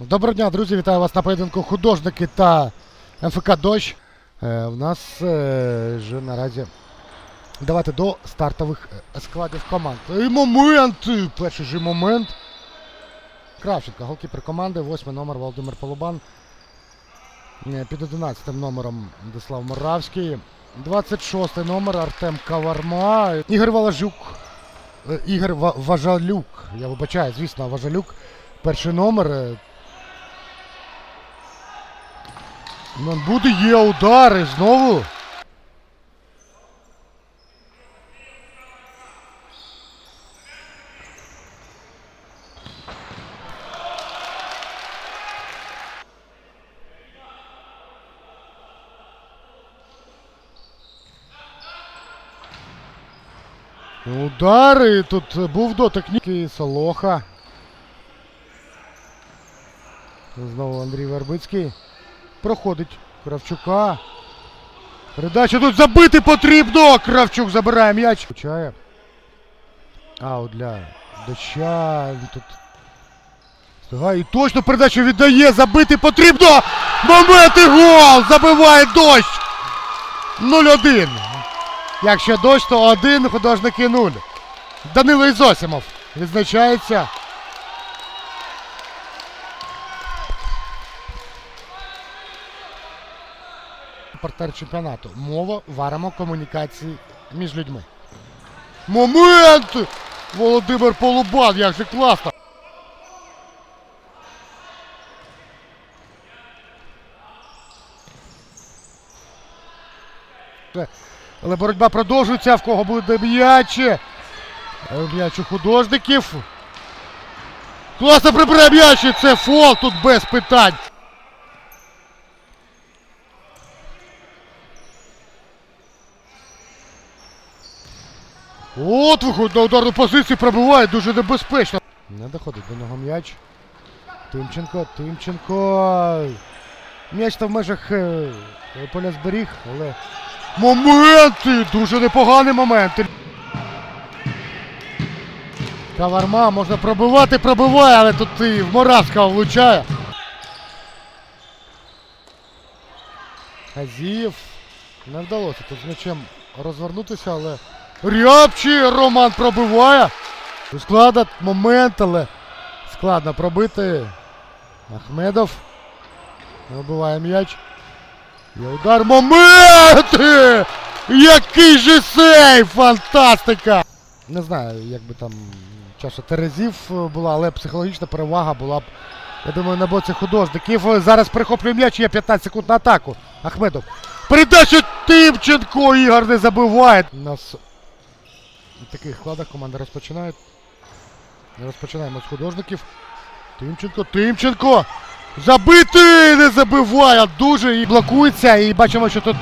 Доброго дня, друзі! Вітаю вас на поєдинку художники та МФК Дощ. Е, в нас е, вже наразі давайте до стартових е, складів команд. І момент! Перший же момент. Кравченко, голкіпер команди, восьмий номер Володимир Полубан. Е, Під 11 номером Дислав Моравський. 26 номер Артем Каварма. Ігор Валажук. Ігор Важалюк. Я вибачаю, звісно, Важалюк. Перший номер. е, Ну, буде є удари знову. Удари. Тут був дотик Ніки Солоха. Знову Андрій Вербицький. Проходить Кравчука. Передача тут забити потрібно! Кравчук забирає м'яч. Включає. Аут для доща. Він Тут. Встигає. І точно передачу віддає. Забити потрібно! Момент і гол! Забиває дощ! 0-1. Якщо дощ, то один, художники 0. Данило Ізосимов відзначається. Партнер чемпіонату. Мова варимо комунікації між людьми. Момент! Володимир Полубан, як же класно! Але боротьба продовжується, в кого буде м'яч. Е, М'яч у художників. Класно прибирає м'яч, це фол тут без питань. От виходить на ударну позицію, пробиває дуже небезпечно. Не доходить до нього м'яч. Тимченко, Тимченко. М'яч там в межах е, поля зберіг, але. Моменти! Дуже непоганий момент. Каварма можна пробивати, пробиває, але тут і в Моравського влучає. Азієв. Не вдалося тут з м'ячем розвернутися, але. Рябчий Роман пробиває. Складно момент, але складно пробити. Ахмедов. Вибиває м'яч. Є удар. Моменти! Який же сейф! Фантастика! Не знаю, як би там чаша Терезів була, але психологічна перевага була б, я думаю, на боці художників. Зараз перехоплює м'яч, є 15 секунд на атаку. Ахмедов. Передача Тимченко! Ігор не забиває. У нас в таких складах команда розпочинає. Розпочинаємо з художників. Тимченко, Тимченко! Забити! Не забиває! Дуже і блокується. І бачимо, що тут.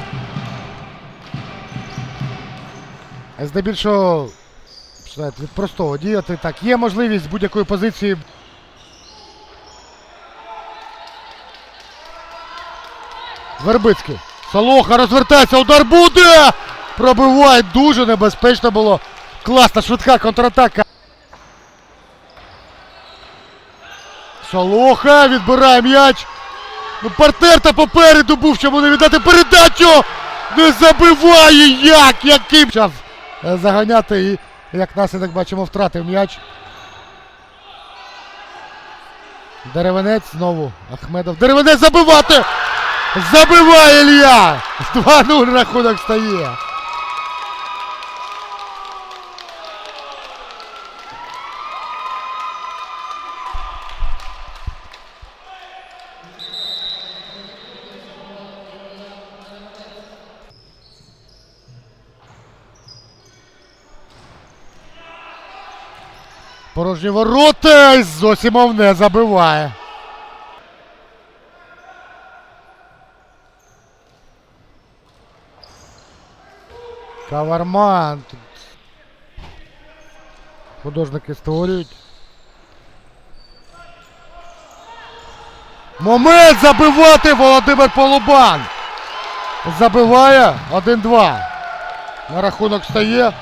Здебільшого починають від простого діяти. Так, є можливість будь-якої позиції. Вербицький. Солоха розвертається, удар буде! Пробиває, дуже небезпечно було. Класна, швидка контратака. Солоха відбирає м'яч. Ну, партнер та попереду був, чому не віддати передачу! Не забиває як! Яким час е, заганяти і, як наслідок бачимо, втратив м'яч. Деревенець знову. Ахмедов. Деревенець забивати! Забиває Ілья! 2-0 рахунок стає. Порожні ворота Зосімов не забиває. Каварман. Художники створюють. Момент забивати Володимир Полубан. Забиває 1-2. На рахунок стає.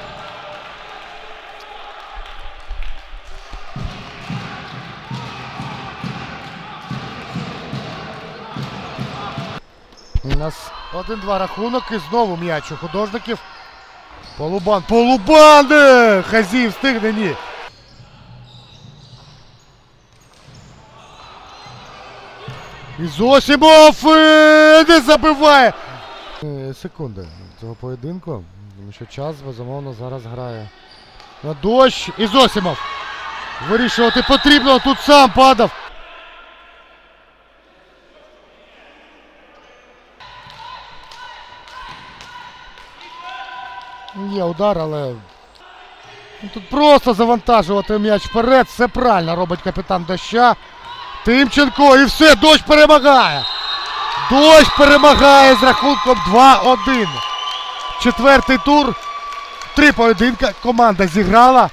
У нас 1-2 рахунок і знову м'яч у художників. Полубан. Полубан! Хазів встигне, ні. І Зосимов е, не забиває. Е, Секунди цього поєдинку. Тому що час, безумовно, зараз грає на дощ. І Зосимов. Вирішувати потрібно, тут сам падав. Є удар, але. ну, Тут просто завантажувати м'яч вперед. Все правильно робить капітан доща. Тимченко і все, дощ перемагає. Дощ перемагає з рахунком 2-1. Четвертий тур. Три поєдинка. Команда зіграла.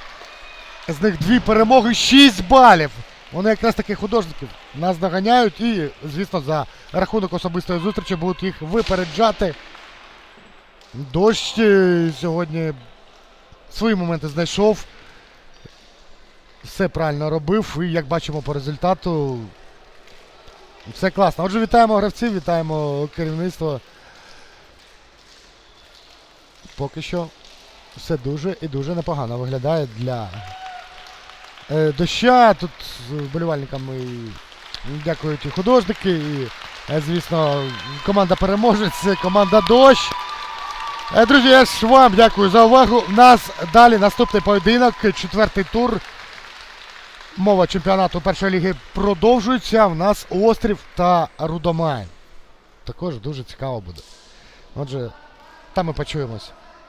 З них дві перемоги, 6 балів. Вони якраз таки художників нас доганяють і, звісно, за рахунок особистої зустрічі будуть їх випереджати. Дощ е, сьогодні свої моменти знайшов. Все правильно робив. І як бачимо по результату. Все класно. Отже, вітаємо гравців, вітаємо керівництво. Поки що все дуже і дуже непогано виглядає для е, доща. Тут з вболівальниками і дякують і художники, і, е, звісно, команда переможець, команда дощ. Е, Друзі, я ж вам дякую за увагу. У нас далі наступний поєдинок, четвертий тур. Мова чемпіонату першої ліги продовжується. У нас Острів та Рудомай. Також дуже цікаво буде. Отже, там ми почуємось.